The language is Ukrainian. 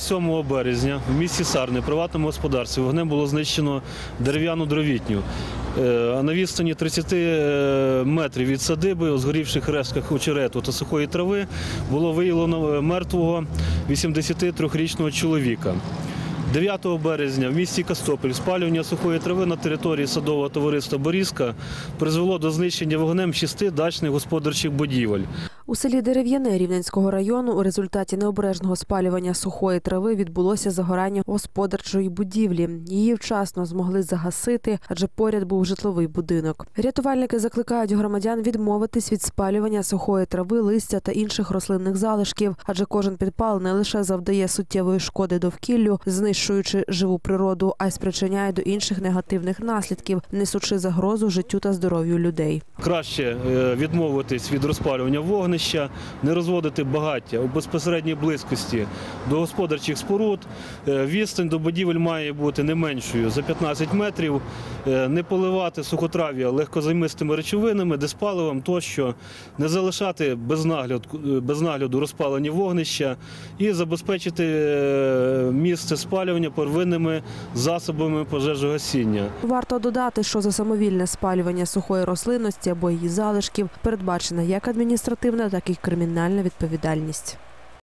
7 березня в місті Сарни, приватному господарстві, вогнем було знищено дерев'яну дровітню. Е, на відстані 30 е, метрів від садиби у згорівших рештках очерету та сухої трави було виявлено е, мертвого 83-річного чоловіка. 9 березня в місті Костопіль спалювання сухої трави на території садового товариства Борізка призвело до знищення вогнем шести дачних господарчих будівель. У селі Дерев'яне Рівненського району у результаті необережного спалювання сухої трави відбулося загорання господарчої будівлі. Її вчасно змогли загасити, адже поряд був житловий будинок. Рятувальники закликають громадян відмовитись від спалювання сухої трави, листя та інших рослинних залишків, адже кожен підпал не лише завдає суттєвої шкоди довкіллю, знищуючи живу природу, а й спричиняє до інших негативних наслідків, несучи загрозу життю та здоров'ю людей. Краще е, відмовитись від розпалювання вогнища, не розводити багаття у безпосередній близькості до господарчих споруд. Е, Відстань до будівель має бути не меншою за 15 метрів, Е, не поливати сухотрав'я легкозаймистими речовинами, диспаливом тощо, не залишати без нагляду, без нагляду розпалені вогнища і забезпечити місце спалювання первинними засобами пожежогасіння. Варто додати, що за самовільне спалювання сухої рослинності або її залишків передбачена як адміністративна, так і кримінальна відповідальність.